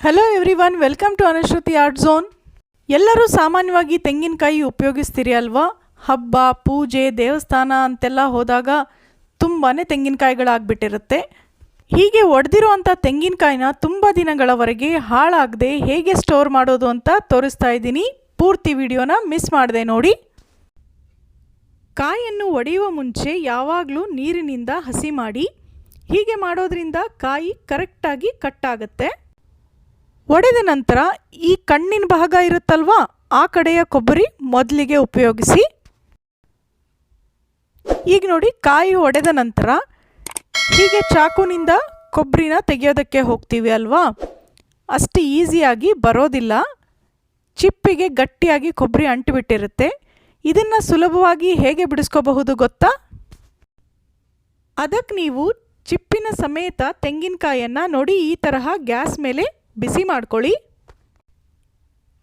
Hello everyone welcome to Anushruti art zone ಎಲ್ಲರೂ ಸಾಮಾನ್ಯವಾಗಿ ತೆಂಗಿನಕಾಯಿ ಉಪಯೋಗಿಸ್ತೀರಿ ಅಲ್ವಾ? ಹಬ್ಬ, ಪೂಜೆ, ದೇವಸ್ಥಾನ ಅಂತೆಲ್ಲ ಹೋದಾಗ ತುಂಬಾ ತೆಂಗಿನಕಾಯಿಗಳಾಗ್ಬಿಟ್ಟಿರುತ್ತೆ. ಹೀಗೆ ಒಡೆದಿರುವಂಥ ತೆಂಗಿನಕಾಯಿನ ತುಂಬ ದಿನಗಳವರೆಗೆ ಹಾಳಾಗದೆ ಹೇಗೆ ಸ್ಟೋರ್ ಮಾಡೋದು ಅಂತ ತೋರಿಸ್ತಾ ಇದ್ದೀನಿ. ಪೂರ್ತಿ ವಿಡಿಯೋನ ಮಿಸ್ ಮಾಡಿದೆ ನೋಡಿ. ಕಾಯನ್ನು ಒಡೆಯುವ ಮುಂಚೆ ಯಾವಾಗಲೂ ನೀರಿನಿಂದ ಹಸಿ ಮಾಡಿ. ಹೀಗೆ ಮಾಡೋದ್ರಿಂದ ಕಾಯಿ ಕರೆಕ್ಟಾಗಿ ಕಟ್ಟಾಗುತ್ತೆ ಒಡೆದ ನಂತರ ಈ ಕಣ್ಣಿನ ಭಾಗ ಇರುತ್ತಲ್ವಾ? ಆ ಕಡೆಯ ಕೊಬ್ಬರಿ ಮೊದಲಿಗೆ ಉಪಯೋಗಿಸಿ. ಈಗ ನೋಡಿ, ಕಾಯಿ ಒಡೆದ ನಂತರ ಹೀಗೆ ಚಾಕುನಿಂದ ಕೊಬ್ಬರಿನ ತೆಗೆಯೋದಕ್ಕೆ ಹೋಗ್ತೀವಿ ಅಲ್ವಾ? ಅಷ್ಟು ಈಸಿಯಾಗಿ ಬರೋದಿಲ್ಲ. ಚಿಪ್ಪಿಗೆ ಗಟ್ಟಿಯಾಗಿ ಕೊಬ್ಬರಿ ಅಂಟಿಬಿಟ್ಟಿರುತ್ತೆ. ಇದನ್ನು ಸುಲಭವಾಗಿ ಹೇಗೆ ಬಿಡಿಸ್ಕೋಬಹುದು ಗೊತ್ತಾ? ಅದಕ್ಕೆ ನೀವು ಚಿಪ್ಪಿನ ಸಮೇತ ತೆಂಗಿನಕಾಯನ್ನು ನೋಡಿ ಈ ತರಹ ಗ್ಯಾಸ್ ಮೇಲೆ ಬಿಸಿ ಮಾಡ್ಕೊಳ್ಳಿ.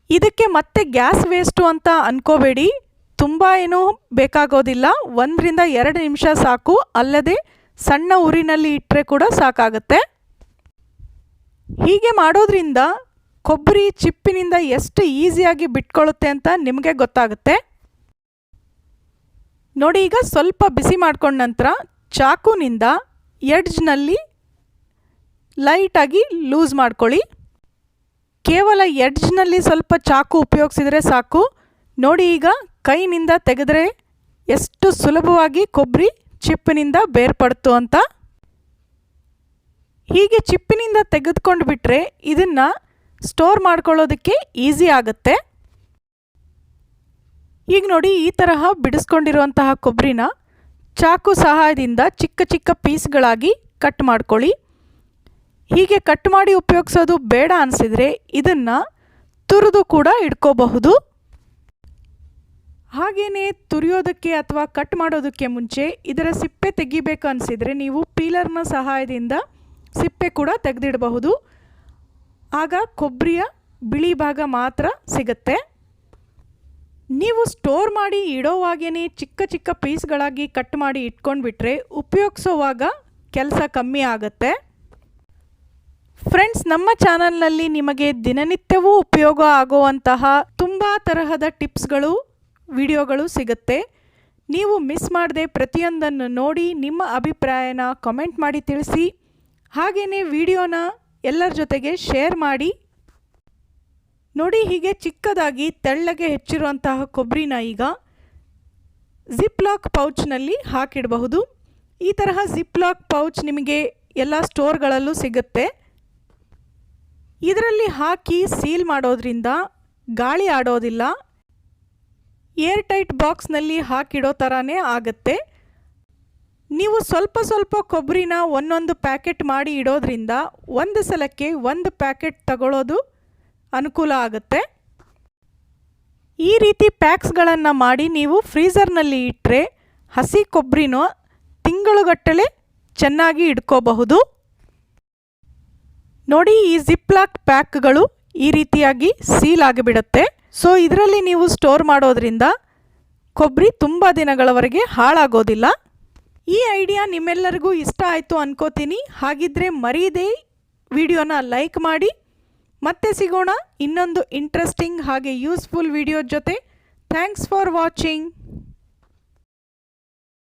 ಇದಕ್ಕೆ ಮತ್ತೆ ಗ್ಯಾಸ್ ವೇಸ್ಟು ಅಂತ ಅನ್ಕೋಬೇಡಿ. ತುಂಬ ಏನೂ ಬೇಕಾಗೋದಿಲ್ಲ. ಒಂದರಿಂದ ಎರಡು ನಿಮಿಷ ಸಾಕು. ಅಲ್ಲದೆ ಸಣ್ಣ ಊರಿನಲ್ಲಿ ಇಟ್ಟರೆ ಕೂಡ ಸಾಕಾಗುತ್ತೆ. ಹೀಗೆ ಮಾಡೋದ್ರಿಂದ ಕೊಬ್ಬರಿ ಚಿಪ್ಪಿನಿಂದ ಎಷ್ಟು ಈಸಿಯಾಗಿ ಬಿಟ್ಕೊಳ್ಳುತ್ತೆ ಅಂತ ನಿಮಗೆ ಗೊತ್ತಾಗುತ್ತೆ. ನೋಡಿ, ಈಗ ಸ್ವಲ್ಪ ಬಿಸಿ ಮಾಡ್ಕೊಂಡ ನಂತರ ಚಾಕುನಿಂದ ಎಡ್ಜ್ನಲ್ಲಿ ಲೈಟಾಗಿ ಲೂಸ್ ಮಾಡ್ಕೊಳ್ಳಿ. ಕೇವಲ ಎಡ್ಜ್ನಲ್ಲಿ ಸ್ವಲ್ಪ ಚಾಕು ಉಪಯೋಗಿಸಿದರೆ ಸಾಕು. ನೋಡಿ ಈಗ ಕೈನಿಂದ ತೆಗೆದರೆ ಎಷ್ಟು ಸುಲಭವಾಗಿ ಕೊಬ್ಬರಿ ಚಿಪ್ಪಿನಿಂದ ಬೇರ್ಪಡ್ತು ಅಂತ. ಹೀಗೆ ಚಿಪ್ಪಿನಿಂದ ತೆಗೆದುಕೊಂಡು ಬಿಟ್ಟರೆ ಇದನ್ನು ಸ್ಟೋರ್ ಮಾಡ್ಕೊಳ್ಳೋದಕ್ಕೆ ಈಸಿ ಆಗುತ್ತೆ. ಈಗ ನೋಡಿ ಈ ತರಹ ಬಿಡಿಸ್ಕೊಂಡಿರುವಂತಹ ಕೊಬ್ಬರಿನ ಚಾಕು ಸಹಾಯದಿಂದ ಚಿಕ್ಕ ಚಿಕ್ಕ ಪೀಸ್ಗಳಾಗಿ ಕಟ್ ಮಾಡ್ಕೊಳ್ಳಿ. ಹೀಗೆ ಕಟ್ ಮಾಡಿ ಉಪಯೋಗಿಸೋದು ಬೇಡ ಅನಿಸಿದರೆ ಇದನ್ನು ತುರಿದು ಕೂಡ ಇಟ್ಕೋಬಹುದು. ಹಾಗೆಯೇ ತುರಿಯೋದಕ್ಕೆ ಅಥವಾ ಕಟ್ ಮಾಡೋದಕ್ಕೆ ಮುಂಚೆ ಇದರ ಸಿಪ್ಪೆ ತೆಗಿಬೇಕು ಅನಿಸಿದರೆ ನೀವು ಪೀಲರ್ನ ಸಹಾಯದಿಂದ ಸಿಪ್ಪೆ ಕೂಡ ತೆಗೆದಿಡಬಹುದು. ಆಗ ಕೊಬ್ಬರಿಯ ಬಿಳಿ ಭಾಗ ಮಾತ್ರ ಸಿಗುತ್ತೆ. ನೀವು ಸ್ಟೋರ್ ಮಾಡಿ ಇಡೋವಾಗೇ ಚಿಕ್ಕ ಚಿಕ್ಕ ಪೀಸ್ಗಳಾಗಿ ಕಟ್ ಮಾಡಿ ಇಟ್ಕೊಂಡ್ಬಿಟ್ರೆ ಉಪಯೋಗಿಸೋವಾಗ ಕೆಲಸ ಕಮ್ಮಿ ಆಗುತ್ತೆ. ಫ್ರೆಂಡ್ಸ್ ನಮ್ಮ ಚಾನಲ್ನಲ್ಲಿ ನಿಮಗೆ ದಿನನಿತ್ಯವೂ ಉಪಯೋಗ ಆಗುವಂತಹ ತುಂಬ ತರಹದ ಟಿಪ್ಸ್ಗಳು, ವಿಡಿಯೋಗಳು ಸಿಗುತ್ತೆ. ನೀವು ಮಿಸ್ ಮಾಡದೆ ಪ್ರತಿಯೊಂದನ್ನು ನೋಡಿ ನಿಮ್ಮ ಅಭಿಪ್ರಾಯನ ಕಮೆಂಟ್ ಮಾಡಿ ತಿಳಿಸಿ. ಹಾಗೆಯೇ ವಿಡಿಯೋನ ಎಲ್ಲರ ಜೊತೆಗೆ ಶೇರ್ ಮಾಡಿ. ನೋಡಿ, ಹೀಗೆ ಚಿಕ್ಕದಾಗಿ ತೆಳ್ಳಗೆ ಹೆಚ್ಚಿರುವಂತಹ ಕೊಬ್ಬರಿನ ಈಗ ಜಿಪ್ ಲಾಕ್ ಪೌಚ್ನಲ್ಲಿ ಹಾಕಿಡಬಹುದು. ಈ ತರಹ ಜಿಪ್ ಲಾಕ್ ಪೌಚ್ ನಿಮಗೆ ಎಲ್ಲ ಸ್ಟೋರ್ಗಳಲ್ಲೂ ಸಿಗುತ್ತೆ. ಇದರಲ್ಲಿ ಹಾಕಿ ಸೀಲ್ ಮಾಡೋದ್ರಿಂದ ಗಾಳಿ ಆಡೋದಿಲ್ಲ. ಏರ್ ಟೈಟ್ ಬಾಕ್ಸ್ನಲ್ಲಿ ಹಾಕಿಡೋ ಥರನೇ ಆಗುತ್ತೆ. ನೀವು ಸ್ವಲ್ಪ ಸ್ವಲ್ಪ ಕೊಬ್ಬರಿನ ಒಂದೊಂದು ಪ್ಯಾಕೆಟ್ ಮಾಡಿ ಇಡೋದ್ರಿಂದ ಒಂದು ಸಲಕ್ಕೆ ಒಂದು ಪ್ಯಾಕೆಟ್ ತಗೊಳ್ಳೋದು ಅನುಕೂಲ ಆಗುತ್ತೆ. ಈ ರೀತಿ ಪ್ಯಾಕ್ಸ್ಗಳನ್ನು ಮಾಡಿ ನೀವು ಫ್ರೀಝರ್ನಲ್ಲಿ ಇಟ್ಟರೆ ಹಸಿ ಕೊಬ್ಬರಿನೋ ತಿಂಗಳುಗಟ್ಟಲೆ ಚೆನ್ನಾಗಿ ಇಟ್ಕೋಬಹುದು ನೋಡಿ, ಈ ಜಿಪ್ಲಾಕ್ ಪ್ಯಾಕ್ಗಳು ಈ ರೀತಿಯಾಗಿ ಸೀಲ್ ಆಗಿಬಿಡುತ್ತೆ. ಸೊ ಇದರಲ್ಲಿ ನೀವು ಸ್ಟೋರ್ ಮಾಡೋದ್ರಿಂದ ಕೊಬ್ಬರಿ ತುಂಬ ದಿನಗಳವರೆಗೆ ಹಾಳಾಗೋದಿಲ್ಲ. ಈ ಐಡಿಯಾ ನಿಮ್ಮೆಲ್ಲರಿಗೂ ಇಷ್ಟ ಆಯಿತು ಅನ್ಕೋತೀನಿ. ಹಾಗಿದ್ರೆ ಮರೀದೆ ವಿಡಿಯೋನ ಲೈಕ್ ಮಾಡಿ. ಮತ್ತೆ ಸಿಗೋಣ ಇನ್ನೊಂದು ಇಂಟ್ರೆಸ್ಟಿಂಗ್ ಹಾಗೆ ಯೂಸ್ಫುಲ್ ವಿಡಿಯೋ ಜೊತೆ. Thanks for watching